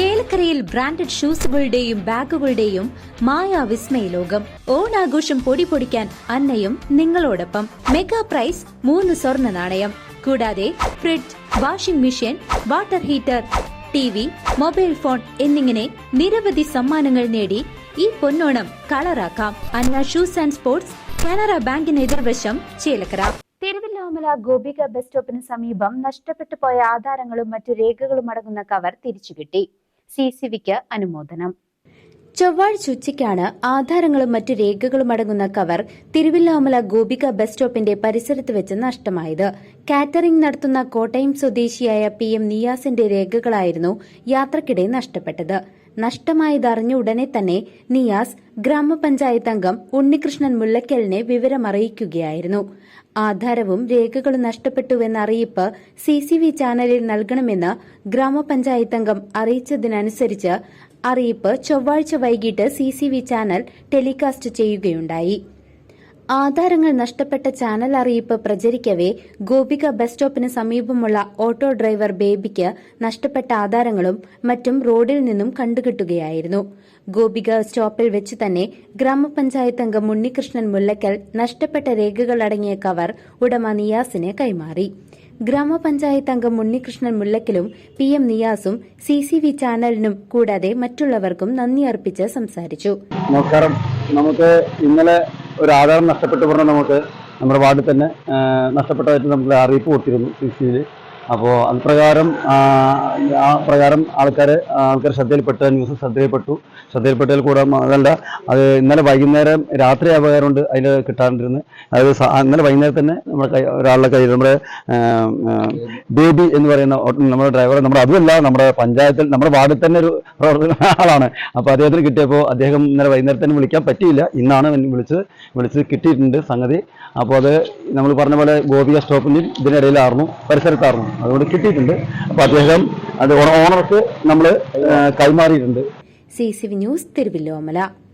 ചേലക്കരയിൽ ബ്രാൻഡഡ് ഷൂസുകളുടെയും ബാഗുകളുടെയും മായ വിസ്മയ ലോകം ഓണാഘോഷം പൊടി പൊടിക്കാൻ അന്നയും നിങ്ങളോടൊപ്പം. മെഗാ പ്രൈസ് മൂന്ന് സ്വർണ നാണയം. കൂടാതെ fridge washing machine water heater T V mobile phone എന്നിങ്ങനെ നിരവധി സമ്മാനങ്ങൾ നേടി ഈ പൊന്നോണം കളറാക്കാം. Anna shoes and sports Canara ബാങ്കിന് എതിർവശം ചേലക്കര. തിരുവല്ലാമല ഗോപിക ബസ് സ്റ്റോപ്പിന് സമീപം നഷ്ടപ്പെട്ടു പോയ ആധാരങ്ങളും മറ്റു രേഖകളും അടങ്ങുന്ന കവർ തിരിച്ചുകിട്ടി. സി സി വിക്ക് അനുമോദനം. ചൊവ്വാഴ്ച ഉച്ചയ്ക്കാണ് ആധാരങ്ങളും മറ്റു രേഖകളും അടങ്ങുന്ന കവർ തിരുവില്ലാമല ഗോപിക ബസ് സ്റ്റോപ്പിന്റെ പരിസരത്ത് വെച്ച് നഷ്ടമായത്. കാറ്ററിംഗ് നടത്തുന്ന കോട്ടയം സ്വദേശിയായ പി എം നിയാസിന്റെ രേഖകളായിരുന്നു യാത്രക്കിടെ നഷ്ടപ്പെട്ടത്. നഷ്ടമായതറിഞ്ഞ ഉടനെ തന്നെ നിയാസ് ഗ്രാമപഞ്ചായത്ത് അംഗം ഉണ്ണികൃഷ്ണൻ മുല്ലക്കലിനെ വിവരമറിയിക്കുകയായിരുന്നു. ആധാരവും രേഖകളും നഷ്ടപ്പെട്ടുവെന്ന അറിയിപ്പ് സി സി വി ചാനലിൽ നൽകണമെന്ന് ഗ്രാമപഞ്ചായത്ത് അംഗം അറിയിച്ചതിനനുസരിച്ച് അറിയിപ്പ് ചൊവ്വാഴ്ച വൈകിട്ട് C C V channel telecast ചെയ്യുകയുണ്ടായി. ആധാരങ്ങൾ നഷ്ടപ്പെട്ട ചാനൽ അറിയിപ്പ് പ്രചരിക്കവേ ഗോപിക ബസ് സ്റ്റോപ്പിന് സമീപമുള്ള ഓട്ടോ ഡ്രൈവർ ബേബിക്ക് നഷ്ടപ്പെട്ട ആധാരങ്ങളും മറ്റും റോഡിൽ നിന്നും കണ്ടുകിട്ടുകയായിരുന്നു. ഗോപിക സ്റ്റോപ്പിൽ വെച്ച് തന്നെ ഗ്രാമപഞ്ചായത്ത് അംഗം ഉണ്ണികൃഷ്ണൻ മുല്ലക്കൽ നഷ്ടപ്പെട്ട രേഖകളടങ്ങിയ കവർ ഉടമ നിയാസിന് കൈമാറി. ഗ്രാമപഞ്ചായത്ത് അംഗം ഉണ്ണികൃഷ്ണൻ മുല്ലക്കലും പി എം നിയാസും സി സി വി ചാനലിനും കൂടാതെ മറ്റുള്ളവർക്കും നന്ദി അർപ്പിച്ച് സംസാരിച്ചു. നമുക്ക് ഇന്നലെ ഒരു ആധാരം നഷ്ടപ്പെട്ടു പറഞ്ഞാൽ നമുക്ക് നമ്മുടെ വാർഡിൽ തന്നെ നഷ്ടപ്പെട്ടതായിട്ട് നമുക്ക് അറിയിപ്പ് കൊടുത്തിരുന്നു സി സിയിൽ അപ്പോൾ അത് പ്രകാരം ആ, പ്രകാരം ആൾക്കാർ ആൾക്കാർ ശ്രദ്ധയിൽപ്പെട്ട ന്യൂസ് ശ്രദ്ധയിൽപ്പെട്ടു. ശ്രദ്ധയിൽപ്പെട്ടതിൽ കൂടെ അതല്ല അത് ഇന്നലെ വൈകുന്നേരം രാത്രി അപകടമുണ്ട് അതിൽ കിട്ടാണ്ടിരുന്ന്. അത് ഇന്നലെ വൈകുന്നേരം തന്നെ നമ്മുടെ കൈ ഒരാളുടെ കയ്യിൽ നമ്മുടെ ബേബി എന്ന് പറയുന്ന നമ്മുടെ ഡ്രൈവർ നമ്മുടെ അതുമല്ല നമ്മുടെ പഞ്ചായത്തിൽ നമ്മുടെ വാർഡിൽ തന്നെ ഒരു പ്രവർത്തന ആളാണ്. അപ്പോൾ അദ്ദേഹത്തിന് കിട്ടിയപ്പോൾ അദ്ദേഹം ഇന്നലെ വൈകുന്നേരം തന്നെ വിളിക്കാൻ പറ്റിയില്ല. ഇന്നാണ് വിളിച്ച് വിളിച്ച് കിട്ടിയിട്ടുണ്ട് സംഗതി. അപ്പോൾ അത് നമ്മൾ പറഞ്ഞ പോലെ ഗോപിക സ്റ്റോപ്പിന്റെ ഇതിനിടയിലായിരുന്നു പരിസരത്തായിരുന്നു. അതുകൊണ്ട് കിട്ടിയിട്ടുണ്ട്. അപ്പോൾ അദ്ദേഹം അത് ഓണർക്ക് നമ്മൾ കൈമാറിയിട്ടുണ്ട്. C C V news Thiruvillomala